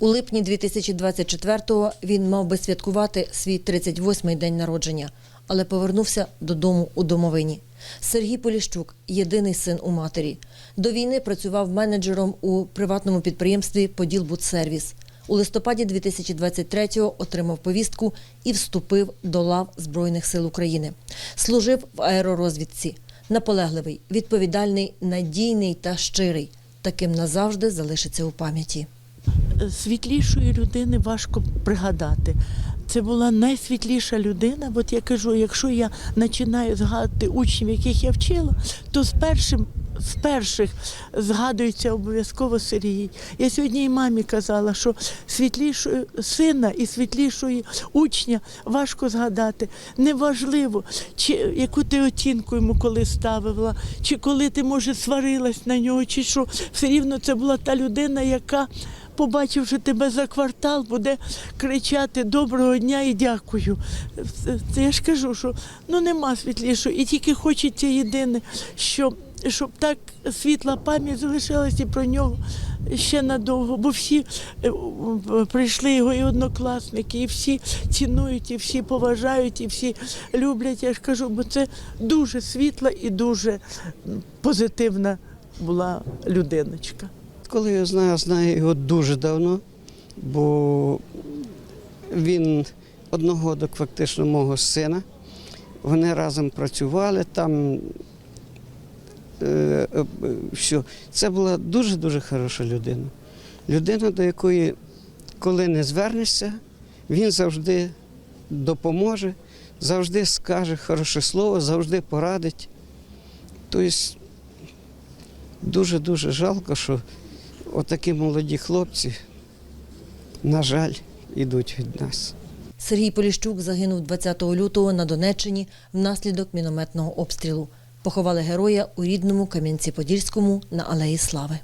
У липні 2024-го він мав би святкувати свій 38-й день народження, але повернувся додому у домовині. Сергій Поліщук єдиний син у матері. До війни працював менеджером у приватному підприємстві Поділбудсервіс. У листопаді 2023-го отримав повістку і вступив до лав Збройних сил України. Служив в аеророзвідці. Наполегливий, відповідальний, надійний та щирий. Таким назавжди залишиться у пам'яті. Світлішої людини важко пригадати. Це була найсвітліша людина. От я кажу, якщо я починаю згадувати учнів, яких я вчила, то з першим. З перших згадується обов'язково Сергій. Я сьогодні і мамі казала, що світлішої сина і світлішої учня важко згадати. Неважливо, чи яку ти оцінку йому коли ставила, чи коли ти, може, сварилась на нього, чи що. Все рівно це була та людина, яка побачивши тебе за квартал, буде кричати Доброго дня і дякую. Це- я ж кажу, що ну нема світлішого. І тільки хочеться єдине, що, щоб так світла пам'ять залишилася про нього ще надовго. Бо всі е, прийшли його і однокласники, і всі цінують, і всі поважають, і всі люблять. Я ж кажу, бо це дуже світла і дуже позитивна була людиночка. Коли я знаю, знаю його дуже давно, бо він одногодок фактично мого сина. Вони разом працювали там. Е, е, що. Це була дуже-дуже хороша людина. Людина, до якої, коли не звернешся, він завжди допоможе, завжди скаже хороше слово, завжди порадить. Тобто дуже-дуже жалко, що отакі молоді хлопці, на жаль, йдуть від нас. Сергій Поліщук загинув 20 лютого на Донеччині внаслідок мінометного обстрілу. Поховали героя у рідному Кам'янці-Подільському на Алеї Слави.